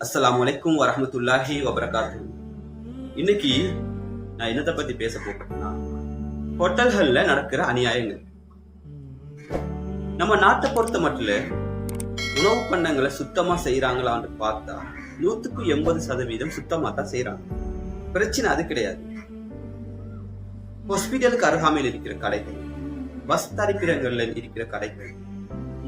அஸ்லாம் வலைக்கும் வரமத்துல்லாஹி வபரகாத்து இன்னைக்கு நான் என்னத்தை பத்தி பேச போறேன்னா ஹோட்டல்கள்ல நடக்கிற அநியாயங்கள். நம்ம நாட்டை பொறுத்த மட்டும் உணவு பண்டங்களை சுத்தமா செய்யறாங்களான்னு பார்த்தா நூத்துக்கு எண்பது சதவீதம் சுத்தமா தான் செய்யறாங்க பிரச்சனை அது கிடையாது. ஹாஸ்பிட்டலுக்கு அருகாமையில் இருக்கிற கடைகள் பஸ் தரிப்பிடங்கள்ல இருக்கிற கடைகள்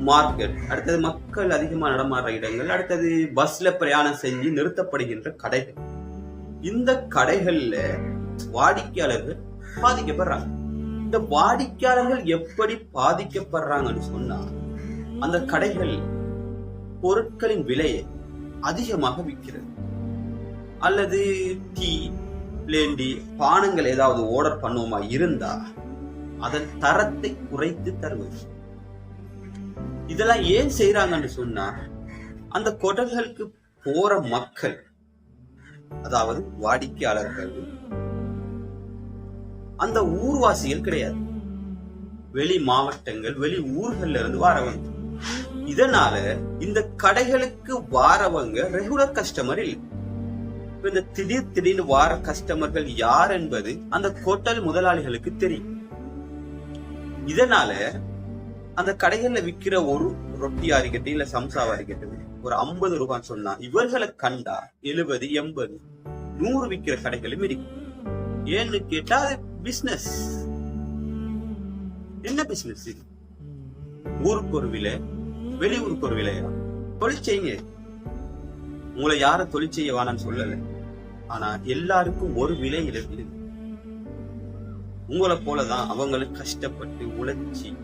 மார்க்கெட் அடுத்தது மக்கள் அதிகமாக நடமாடுற இடங்கள் அடுத்தது பஸ்ல பிரயாணம் செஞ்சு நிறுத்தப்படுகின்ற கடைகள். இந்த கடைகள்ல வாடிக்கையாளர்கள் பாதிக்கப்படுறாங்க. இந்த வாடிக்கையாளர்கள் எப்படி பாதிக்கப்படுறாங்கன்னு சொன்னா அந்த கடைகள் பொருட்களின் விலையை அதிகமாக விற்கிறது. அல்லது டீ பிளேண்டி பானங்கள் ஏதாவது ஆர்டர் பண்ணுவோமா இருந்தா அதன் தரத்தை குறைத்து தருவது. இதெல்லாம் ஏன் செய்யறாங்கன்னு சொன்னா அந்த கொடல்களுக்கு போற மக்கள் அதாவது வாடிக்கையாளர்கள் அந்த ஊர்வாசிகள் கிடையாது. வெளி மாவட்டங்கள் வெளி ஊர்கள்ல இருந்து வாரவங்க. இதனால இந்த கடைகளுக்கு வாரவங்க ரெகுலர் கஸ்டமர் இல்லை. இந்த திடீர் திடீர்னு வார கஸ்டமர்கள் யார் என்பது அந்த கோட்டல் முதலாளிகளுக்கு தெரியும். இதனால அந்த கடைகள்ல விக்கிற ஒரு ரொட்டியா இருக்கட்டும் இல்ல சம்சாவா இருக்கட்டும் ஒரு ஐம்பது ரூபான்னு சொன்னா இவர்களை கண்டா எழுபது எண்பது நூறு விக்கிற கடைகளும் இருக்கு ஏன்னு கேட்டா அது பிசினஸ் என்ன பிசினஸ் இது? ஊருக்கு ஒரு விலை வெளியூருக்கு ஒரு விலையா? தொழில் செய்யுங்க. உங்களை யாரும் தொழில் செய்ய வேணாம்னு சொல்லல. ஆனா எல்லாருக்கும் ஒரு விலை இருக்கு. உங்களை போலதான் அவங்களுக்கு கஷ்டப்பட்டு உழைச்சி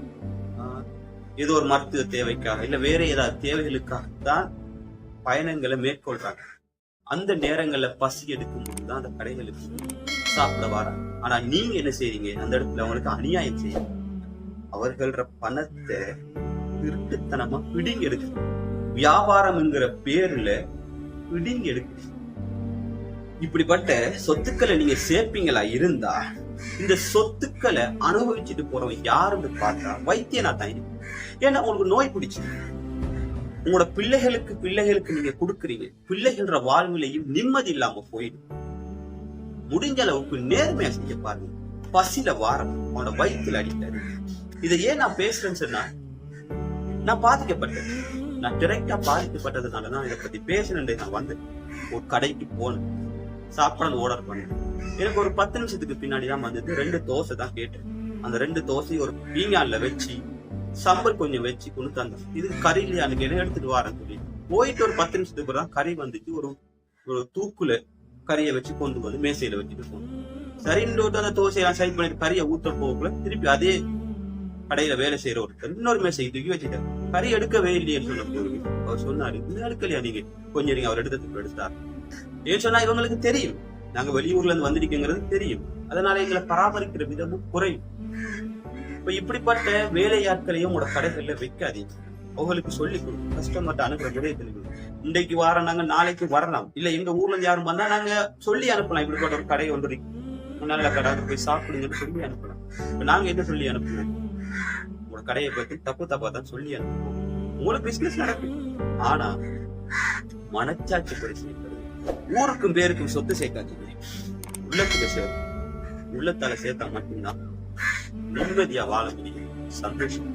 ஏதோ ஒரு மருத்துவ தேவைக்காக இல்ல வேற ஏதாவது தேவைகளுக்காக தான் பயணங்களை மேற்கொள்றாங்க. அந்த நேரங்கள்ல பசி எடுக்கும் போதுதான் அந்த கடைகளுக்கு சாப்பிட வராங்க. ஆனா நீங்க என்ன செய்றீங்க? அந்த இடத்துல அவங்களுக்கு அநியாயம் செய்ய அவர்கள பணத்தை திருட்டுத்தனமா பிடிங்க எடுக்கு வியாபாரம்ங்கிற பேர்ல பிடிங்க எடுக்கு இப்படிப்பட்ட சொத்துக்களை நீங்க சேர்ப்பீங்களா? இருந்தா இந்த சொத்துக்களை அனுபவிச்சுட்டு போறவன் யாருன்னு பார்த்தா வைத்தியனா தான் ஏன்னா உங்களுக்கு நோய் பிடிச்சி. உங்களோட பிள்ளைகளுக்கு பிள்ளைகளுக்கு நீங்க கொடுக்குறீங்க. பிள்ளைகள்ற வாழ்விலையும் நிம்மதி இல்லாம போயிடும். முடிஞ்ச அளவுக்கு நேர்மையா செஞ்சு பாருங்க. பசில வாரம் அவனோட வயிற்றுல அடித்தாரு இதை ஏன் நான் பேசுறேன்னு சொன்னா நான் பாதிக்கப்பட்டேன். நான் டிரெக்டா பாதிக்கப்பட்டதுனால தான் இதை பத்தி பேசணுன்றே நான் வந்தேன். ஒரு கடைக்கு போனேன். சாப்பாடு ஆர்டர் பண்ணேன். எனக்கு ஒரு பத்து நிமிஷத்துக்கு பின்னாடி தான் வந்தது. ரெண்டு தோசை தான் கேட்டேன். அந்த ரெண்டு தோசையும் ஒரு பீங்கான்ல வச்சு சம்பல் கொஞ்சம் வச்சு கொண்டு தந்தேன் இது கறி இல்லையா? எனக்கு என்ன எடுத்துட்டு வரேன்னு சொல்லி. போயிட்டு ஒரு பத்து நிமிஷத்துக்கு தான் கறி வந்துச்சு. ஒரு ஒரு தூக்குல கறியை வச்சு கொண்டு வந்து மேசையில வச்சுட்டு போனோம் சரின்னு அந்த தோசையெல்லாம் சரி பண்ணிட்டு கறியை ஊத்த போகக்குள்ள திருப்பி அதே கடையில வேலை செய்யற ஒருத்தர் இன்னொரு மேசை தூக்கி வச்சுட்டார். கறி எடுக்கவே இல்லையேன்னு சொன்ன போது அவர் சொன்னாரு இன்னும் எடுக்கலையா நீங்க? கொஞ்சம் நீங்க அவர் எடுத்ததுக்கு எடுத்தார். ஏன்னு சொன்னா இவங்களுக்கு தெரியும். நாங்க வெளியூர்ல இருந்து வந்திருக்கோங்கிறது தெரியும். அதனால எங்களை பராமரிக்கிற விதமும் குறையும். இப்ப இப்படிப்பட்ட வேலையாட்களையும் உங்களோட கடைகள்ல வைக்காதீங்க. அவங்களுக்கு சொல்லி கொடுக்கும் கஸ்டமர்ட்ட அனுப்புற விடைய தெரியும் இன்றைக்கு வாரம் நாங்க நாளைக்கு வரலாம். இல்ல எங்க ஊர்ல இருந்து யாரும் வந்தா நாங்க சொல்லி அனுப்பலாம். இப்படிப்பட்ட ஒரு கடை ஒன்று இருக்கு. நல்ல கடை போய் சாப்பிடுங்கன்னு சொல்லி அனுப்பலாம். இப்ப நாங்க என்ன சொல்லி அனுப்புவோம்? உங்களோட கடையை பத்தி தப்பு தப்பா தான் சொல்லி அனுப்புவோம். உங்களுக்கு பிசினஸ் நடக்கும். ஆனா மனச்சாட்சி பிரச்சனை ஊருக்கும் பேருக்கும் சொத்து சேர்க்காதீங்க. உள்ளத்துல சேரும் உள்ளத்தால சேர்த்தா மட்டும்தான் நிம்மதியா வாழ முடியும். சந்தோஷம்.